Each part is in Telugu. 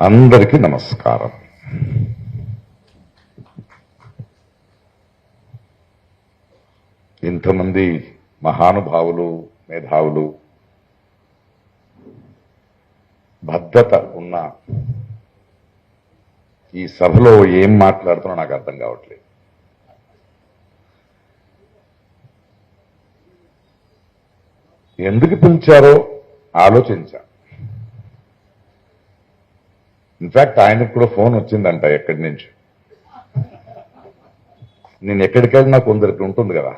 అందరికీ నమస్కారం. ఇంతమంది మహానుభావులు మేధావులు భద్రత ఉన్న ఈ సభలో ఏం మాట్లాడుతున్నా నాకు అర్థం కావట్లేదు. ఎందుకు పిలిచారో ఆలోచించా ఇన్ఫాక్ట్ ఆయనకు కూడా ఫోన్ వచ్చిందంట ఎక్కడి నుంచి? నేను ఎక్కడికి వెళ్ళినా కొందరికి ఉంటుంది కదా.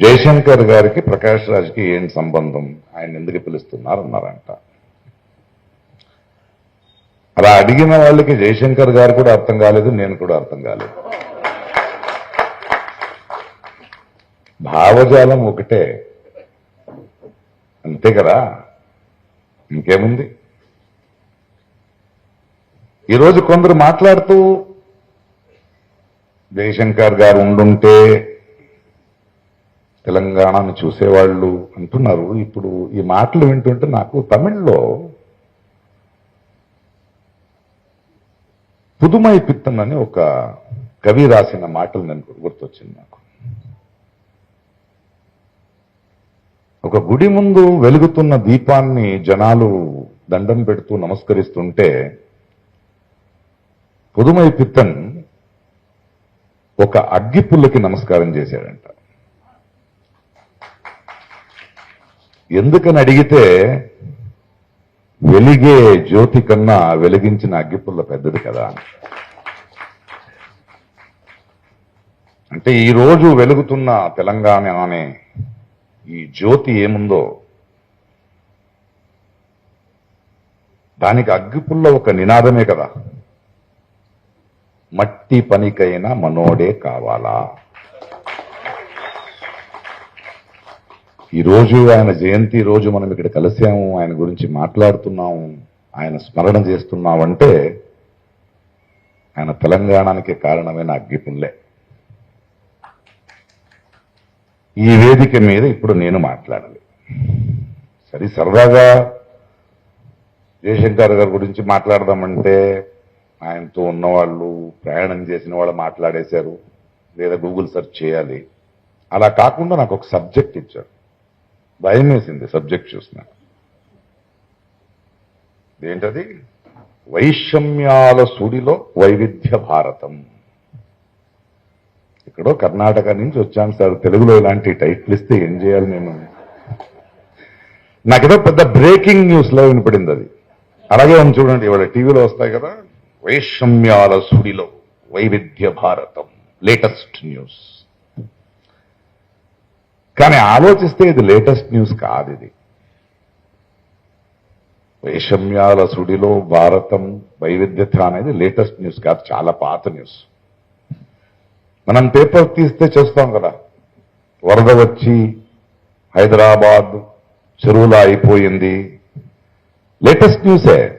జయశంకర్ గారికి ప్రకాష్ రాజ్కి ఏం సంబంధం? ఆయన ఎందుకు పిలుస్తున్నారు అన్నారంట అలా అడిగిన వాళ్ళకి జయశంకర్ గారు కూడా అర్థం కాలేదు నేను కూడా అర్థం కాలేదు. భావజాలం ఒకటే. అంతే కదా? ఇంకేముంది? ఈరోజు కొందరు మాట్లాడుతూ జయశంకర్ గారు ఉండుంటే తెలంగాణను చూసేవాళ్ళు అంటున్నారు. ఇప్పుడు ఈ మాటలు వింటుంటే నాకు తమిళ్ళో పుదుమై పిత్తన్ అని ఒక కవి రాసిన మాటలు నేను గుర్తొచ్చింది నాకు. ఒక గుడి ముందు వెలుగుతున్న దీపాన్ని జనాలు దండం పెడుతూ నమస్కరిస్తుంటే పుదుమై పిత్తన్ ఒక అగ్గిపుల్లకి నమస్కారం చేశాడంట. ఎందుకని అడిగితే వెలిగే జ్యోతి కన్నా వెలిగించిన అగ్గిపుల్ల పెద్దది కదా అంటే. ఈ రోజు వెలుగుతున్న తెలంగాణ అనే ఈ జ్యోతి ఏముందో దానికి అగ్గిపుల్ల ఒక నినాదమే కదా. మట్టి పనికైనా మనోడే కావాలా? ఈరోజు ఆయన జయంతి రోజు మనం ఇక్కడ కలిసాము ఆయన గురించి మాట్లాడుతున్నాము ఆయన స్మరణ చేస్తున్నామంటే ఆయన తెలంగాణకి కారణమైన అగ్గిపుల్లే ఈ వేదిక మీద ఇప్పుడు నేను మాట్లాడాలి. సరే సరదాగా జయశంకర్ గారి గురించి మాట్లాడదామంటే ఆయనతో ఉన్నవాళ్ళు ప్రయాణం చేసిన వాళ్ళు మాట్లాడేశారు. లేదా గూగుల్ సెర్చ్ చేయాలి. అలా కాకుండా నాకు ఒక సబ్జెక్ట్ ఇచ్చారు భయం వేసింది సబ్జెక్ట్ చూసిన ఏంటది వైషమ్యాల సుడిలో వైవిధ్య భారతం. ఎక్కడో కర్ణాటక నుంచి వచ్చాను సార్. తెలుగులో ఇలాంటి టైటిల్ ఇస్తే ఏం చేయాలి నేను నాకేదో పెద్ద బ్రేకింగ్ న్యూస్లో వినపడింది అది. అలాగే ఉంది చూడండి ఇవాళ టీవీలో వస్తాయి కదా. వైషమ్యాల సుడిలో వైవిధ్య భారతం. లేటెస్ట్ న్యూస్ కానీ ఆలోచిస్తే ఇది లేటెస్ట్ న్యూస్ కాదు ఇది. వైషమ్యాల సుడిలో భారతం వైవిధ్యత అనేది లేటెస్ట్ న్యూస్ కాదు చాలా పాత న్యూస్ మనం పేపర్ తీస్తే చూస్తాం కదా. వరద వచ్చి హైదరాబాద్ చెరువులా అయిపోయింది. లేటెస్ట్ న్యూసే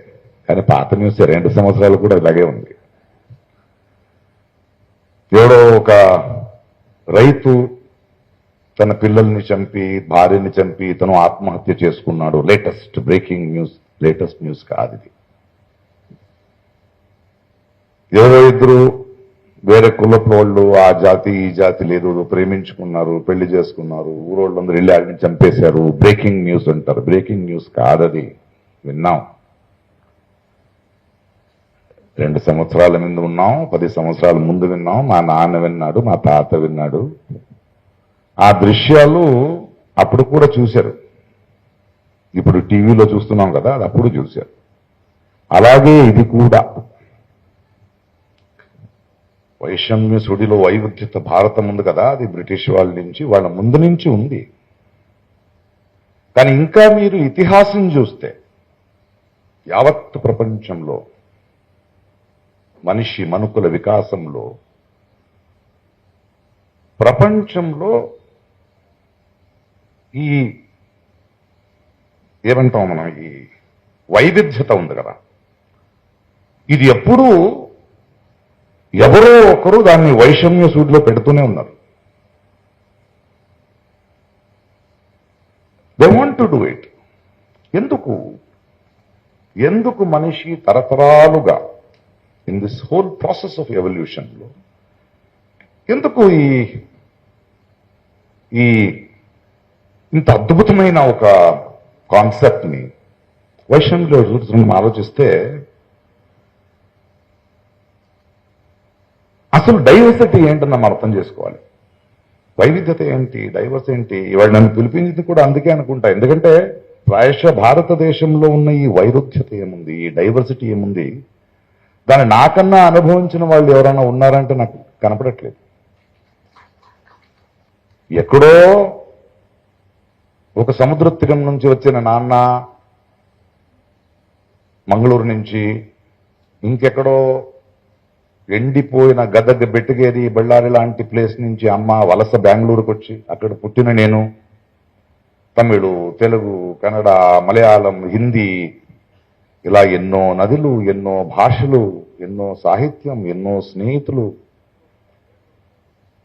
కానీ పాత న్యూస్ రెండు సంవత్సరాలు కూడా ఇలాగే ఉంది. ఎవడో ఒక రైతు తన పిల్లల్ని చంపి భార్యని చంపి తను ఆత్మహత్య చేసుకున్నాడు. Latest breaking news latest news కాదు ఇది. ఎవరో ఇద్దరు వేరే కులపు వాళ్ళు ఆ జాతి ఈ జాతి లేదు ప్రేమించుకున్నారు పెళ్ళి చేసుకున్నారు ఊరోళ్ళందరూ వెళ్ళి ఆడిని చంపేశారు. బ్రేకింగ్ న్యూస్ అంటారు. బ్రేకింగ్ న్యూస్ కాదది. విన్నాం. రెండు సంవత్సరాల ముందు ఉన్నాం పది సంవత్సరాల ముందు విన్నాం మా నాన్న విన్నాడు మా తాత విన్నాడు. ఆ దృశ్యాలు అప్పుడు కూడా చూశారు. ఇప్పుడు టీవీలో చూస్తున్నాం కదా అది అప్పుడు చూశారు. అలాగే ఇది కూడా. వైషమ్య సుడిలో వైవిధ్యత భారతం ఉంది కదా అది బ్రిటిష్ వాళ్ళ నుంచి వాళ్ళ ముందు నుంచి ఉంది. కానీ ఇంకా మీరు ఇతిహాసం చూస్తే యావత్ ప్రపంచంలో మనిషి మనుకుల వికాసంలో ప్రపంచంలో ఈ ఏమంటాం మనం ఈ వైవిధ్యత ఉంది కదా. ఇది ఎప్పుడూ ఎవరో ఒకరు దాన్ని వైషమ్య సూడిలో పెడుతూనే ఉన్నారు. They want to do it ఎందుకు? ఎందుకు మనిషి తరతరాలుగా in this whole process of ఎవల్యూషన్లో ఎందుకు ఈ ఈ ఇంత అద్భుతమైన ఒక కాన్సెప్ట్ని మనం ఆలోచిస్తే అసలు డైవర్సిటీ ఏంటని మనం అర్థం చేసుకోవాలి. వైవిధ్యత ఏంటి డైవర్స్ ఏంటి ఇవాళ నన్ను పిలిపించింది కూడా అందుకే అనుకుంటా. ఎందుకంటే ప్రాయశ భారతదేశంలో ఉన్న ఈ వైరుధ్యత ఏముంది ఈ డైవర్సిటీ ఏముంది దాన్ని నాకన్నా అనుభవించిన వాళ్ళు ఎవరైనా ఉన్నారంటే నాకు కనపడట్లేదు. ఎక్కడో ఒక సముద్ర తీరం నుంచి వచ్చిన నాన్న మంగళూరు నుంచి ఇంకెక్కడో ఎండిపోయిన గదగ బెట్టుగేరి బళ్ళారి లాంటి ప్లేస్ నుంచి అమ్మ వలస బెంగళూరుకు వచ్చి అక్కడ పుట్టిన నేను తమిళు తెలుగు కన్నడ మలయాళం హిందీ ఇలా ఎన్నో నదులు ఎన్నో భాషలు ఎన్నో సాహిత్యం ఎన్నో స్నేహితులు.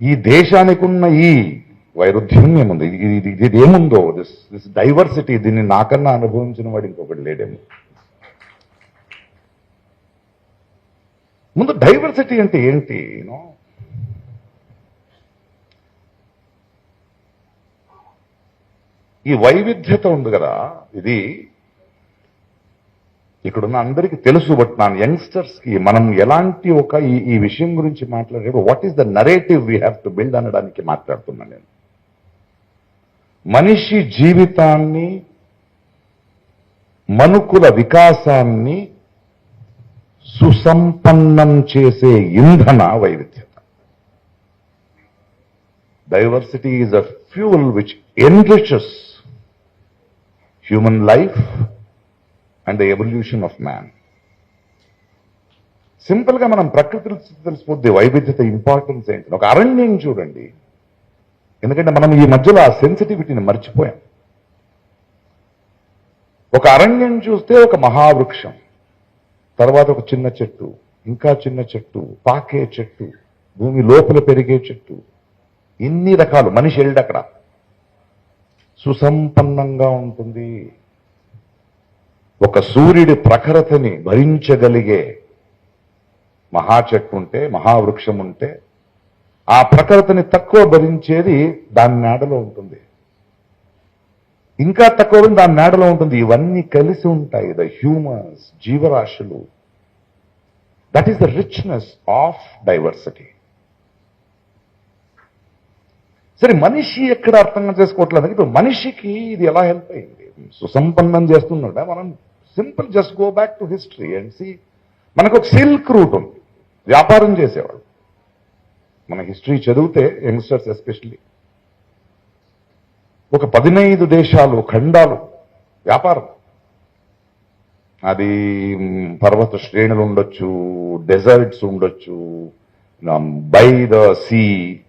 ఈ దేశానికి ఉన్న ఈ వైరుధ్యం ఏముంది ఇది ఇది- ఇది ఏముందో? దిస్ దిస్ డైవర్సిటీ దీన్ని నాకన్నా అనుభవించిన వాడు ఇంకొకటి లేడేమో. ముందు డైవర్సిటీ అంటే ఏంటి? యూనో ఈ వైవిధ్యత ఉంది కదా? ఇది ఇక్కడున్న అందరికీ తెలుసు బట్ నా యంగ్స్టర్స్కి మనం ఎలాంటి ఒక ఈ ఈ విషయం గురించి మాట్లాడేటప్పుడు what is the narrative we have to build అనడానికి మాట్లాడుతున్నాను నేను. మనిషి జీవితాన్ని మనుకుల వికాసాన్ని సుసంపన్నం చేసే ఇంధన వైవిధ్యత. Diversity is a fuel which enriches human life and the evolution of man సింపుల్గా మనం ప్రకృతి తెలిసిపోద్ది వైవిధ్యత ఇంపార్టెన్స్ ఏంటి ఒక అరణ్యం చూడండి. ఎందుకంటే మనం ఈ మధ్యలో ఆ సెన్సిటివిటీని మర్చిపోయాం. ఒక అరణ్యం చూస్తే ఒక మహావృక్షం తర్వాత ఒక చిన్న చెట్టు ఇంకా చిన్న చెట్టు పాకే చెట్టు భూమి లోపల పెరిగే చెట్టు ఇన్ని రకాలు. మనిషి వెళ్ళి అక్కడ సుసంపన్నంగా ఉంటుంది. ఒక సూర్యుడి ప్రఖరతని భరించగలిగే మహాచెట్టు ఉంటే మహావృక్షం ఉంటే ఆ ప్రఖరతని తక్కువ భరించేది దాని నాడలో ఉంటుంది. ఇంకా తక్కువ దాని నాడలో ఉంటుంది. ఇవన్నీ కలిసి ఉంటాయి. ద హ్యూమన్స్ జీవరాశులు. That is the richness of diversity సరే మనిషి ఎక్కడ అర్థం చేసుకోవట్లేదు. ఇప్పుడు మనిషికి ఇది ఎలా హెల్ప్ అయింది? సుసంపన్నం చేస్తున్నట మనం simple just go back to history and see. మనకు ఒక సిల్క్ రూట్ ఉంది. వ్యాపారం చేసేవాళ్ళు. మన హిస్టరీ చదివితే యంగ్స్టర్స్ ఎస్పెషల్లీ. ఒక పదినైదు దేశాలు ఖండాలు వ్యాపారం. అది పర్వత శ్రేణులు ఉండొచ్చు డెజర్ట్స్ ఉండొచ్చు బై ద సీ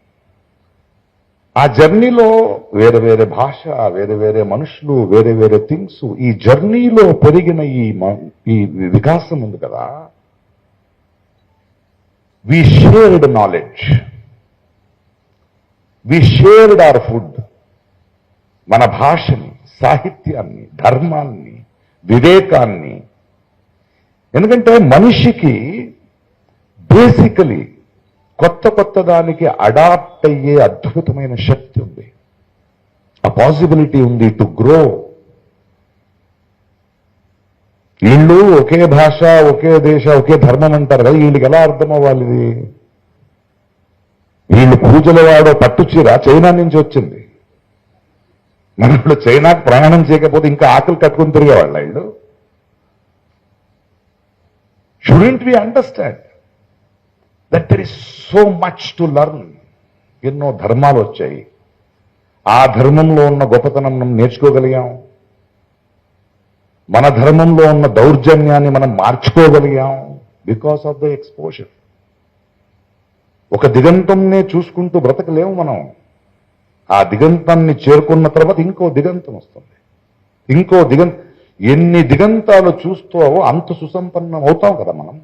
ఆ జర్నీలో వేరే వేరే భాష వేరే వేరే మనుషులు వేరే వేరే థింగ్స్ ఈ జర్నీలో పెరిగిన ఈ ఈ వికాసం ఉంది కదా. We shared knowledge we shared our food మన భాషని సాహిత్యాన్ని ధర్మాన్ని వివేకాన్ని. ఎందుకంటే మనిషికి బేసికలీ కొత్త కొత్త దానికి అడాప్ట్ అయ్యే అద్భుతమైన శక్తి ఉంది. ఆ పాసిబిలిటీ ఉంది టు గ్రో వీళ్ళు ఒకే భాష ఒకే దేశ ఒకే ధర్మం అంటారు కదా వీళ్ళకి ఎలా అర్థం అవ్వాలి ఇది వీళ్ళు పూజల వాడో పట్టుచీర చైనా నుంచి వచ్చింది. మన చైనాకు ప్రయాణం చేయకపోతే ఇంకా ఆకలి కట్టుకుని తిరిగేవాళ్ళు వీళ్ళు? Shouldn't we understand that there is so much to learn ఎన్నో ధర్మాలు వచ్చాయి. ఆ ధర్మంలో ఉన్న గొప్పతనం మనం నేర్చుకోగలిగాం. మన ధర్మంలో ఉన్న దౌర్జన్యాన్ని మనం మార్చుకోగలిగాం బికాస్ ఆఫ్ ద ఎక్స్పోజర్ ఒక దిగంతంనే చూసుకుంటూ బ్రతకలేము మనం. ఆ దిగంతాన్ని చేరుకున్న తర్వాత ఇంకో దిగంతం వస్తుంది. ఇంకో దిగం ఎన్ని దిగంతాలు చూస్తావో అంత సుసంపన్నం అవుతాం కదా మనం.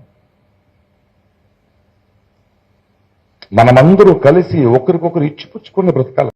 మనమందరూ కలిసి ఒకరికొకరు ఇచ్చిపుచ్చుకుని బ్రతకాలి.